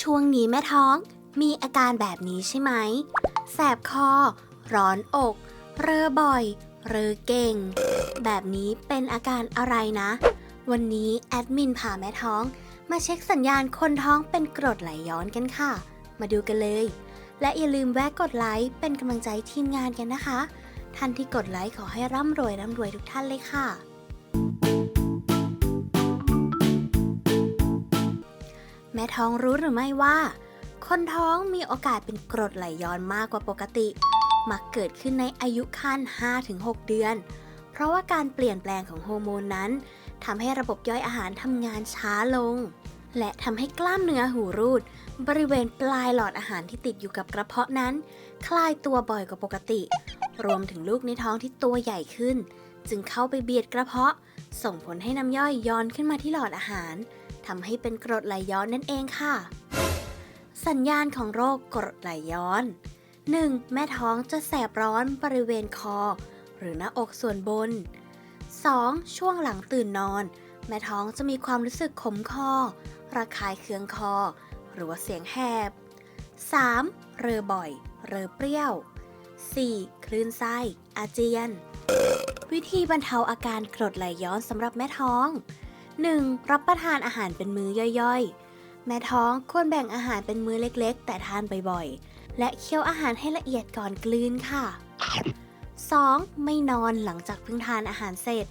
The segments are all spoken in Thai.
ช่วงนี้แม่ท้องมีอาการแบบนี้ใช่ไหม แสบคอ ร้อนอก เรอบ่อย เรอเก่ง แบบนี้เป็นอาการอะไรนะ วันนี้แอดมินพาแม่ท้อง มาเช็คสัญญาณคนท้องเป็นกรดไหลย้อนกันค่ะ มาดูกันเลย และอย่าลืมแวะกดไลค์เป็นกำลังใจทีมงานกันนะคะ ท่านที่กดไลค์ขอให้ร่ำรวยร่ำรวยทุกท่านเลยค่ะ ม่ท้องรู้หรือไม่ว่า คนท้องมีโอกาสเป็นกรดไหลย้อนมากกว่าปกติ มักเกิดขึ้นในอายุครรภ์5-6 เดือน เพราะว่าการเปลี่ยนแปลงของฮอร์โมนนั้นทำให้ระบบย่อยอาหารทำงานช้าลง และทำให้กล้ามเนื้อหูรูด บริเวณปลายหลอดอาหารที่ติดอยู่กับกระเพาะนั้น คลายตัวบ่อยกว่าปกติ รวมถึงลูกในท้องที่ตัวใหญ่ขึ้น จึงเข้าไปเบียดกระเพาะ ส่งผลให้น้ำย่อยย้อนขึ้นมาที่หลอดอาหาร ทำให้เป็นกรดไหลย้อนนั่นเองค่ะ สัญญาณของโรคกรดไหลย้อน 1. แม่ท้องจะแสบร้อนบริเวณคอ หรือหน้าอกส่วนบน 2. ช่วงหลังตื่นนอน แม่ท้องจะมีความรู้สึกขมคอ ระคายเคืองคอ หรือว่าเสียงแหบ 3. เรอบ่อย เรอเปรี้ยว 4. คลื่นไส้ อาเจียน วิธีบรรเทาอาการกรดไหลย้อนสำหรับแม่ท้อง 1. รับประทานอาหารเป็นมื้อย่อยๆ แม่ท้องควรแบ่งอาหารเป็นมื้อเล็กๆ แต่ทานบ่อยๆ และเคี้ยวอาหารให้ละเอียดก่อนกลืนค่ะ 2. ไม่นอนหลังจากเพิ่งทานอาหารเสร็จ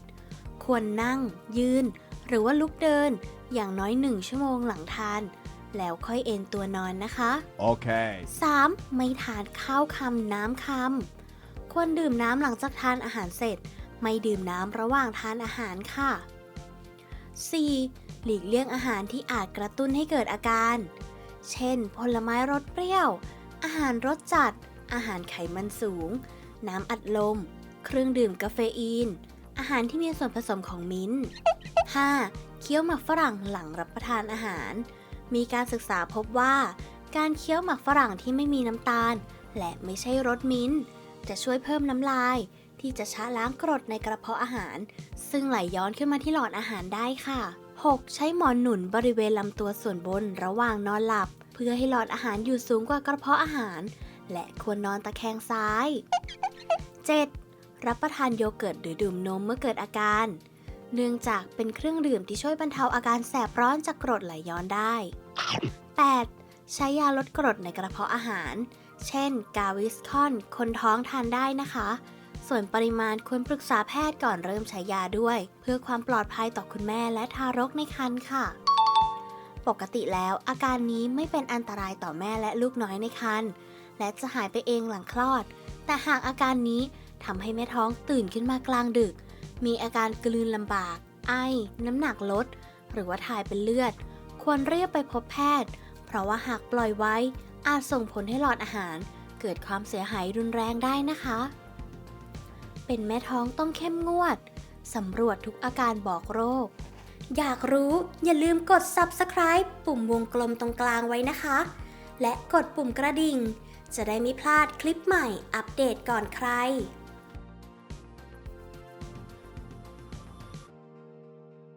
ควรนั่ง ยืน หรือว่าลุกเดิน อย่างน้อยหนึ่งชั่วโมงหลังทาน แล้วค่อยเอนตัวนอนนะคะ Okay. 3. ไม่ทานข้าวคำน้ำคำควรดื่มน้ำหลังจากทานอาหารเสร็จ ไม่ดื่มน้ำระหว่างทานอาหารค่ะ 4. หลีกเลี่ยงอาหารที่อาจกระตุ้นให้เกิดอาการ เช่น ผลไม้รสเปรี้ยว อาหารรสจัด อาหารไขมันสูง น้ำอัดลม เครื่องดื่มกาเฟอีน อาหารที่มีส่วนผสมของมิ้นท์ 5. เคี้ยวหมักฝรั่งหลังรับประทานอาหาร มีการศึกษาพบว่า การเคี้ยวหมักฝรั่งที่ไม่มีน้ำตาล และไม่ใช่รสมิ้นท์จะช่วยเพิ่มน้ำลาย ที่จะชะล้างกรดในกระเพาะอาหาร ซึ่งไหลย้อนขึ้นมาที่หลอดอาหารได้ค่ะ 6. ใช้หมอนหนุนบริเวณลำตัวส่วนบนระหว่างนอนหลับ เพื่อให้หลอดอาหารอยู่สูงกว่ากระเพาะอาหาร และควรนอนตะแคงซ้าย 7. รับประทานโยเกิร์ตหรือดื่มนมเมื่อเกิดอาการ เนื่องจากเป็นเครื่องดื่มที่ช่วยบรรเทาอาการแสบร้อนจากกรดไหลย้อนได้ 8. ใช้ยาลดกรดในกระเพาะอาหาร เช่น กาวิสคอน คนท้องทานได้นะคะ ส่วนปริมาณควรปรึกษาแพทย์ก่อนเริ่มใช้ยาด้วย เพื่อความปลอดภัยต่อคุณแม่และทารกในครรภ์ค่ะ ปกติแล้วอาการนี้ไม่เป็นอันตรายต่อแม่และลูกน้อยในครรภ์และจะหายไปเองหลังคลอด แต่หากอาการนี้ทำให้แม่ท้องตื่นขึ้นมากลางดึก มีอาการกลืนลำบาก ไอ น้ำหนักลด หรือว่าถ่ายเป็นเลือด ควรเรียกไปพบแพทย์ เพราะว่าหากปล่อยไว้ อาจส่งผลให้หลอดอาหาร เกิดความเสียหายรุนแรงได้นะคะ เป็นแม่ท้องต้องเข้มงวด สำรวจทุกอาการบอกโรค อยากรู้อย่าลืมกด subscribe ปุ่มวงกลมตรงกลางไว้นะคะ และกดปุ่มกระดิ่ง จะได้ไม่พลาดคลิปใหม่อัปเดตก่อนใคร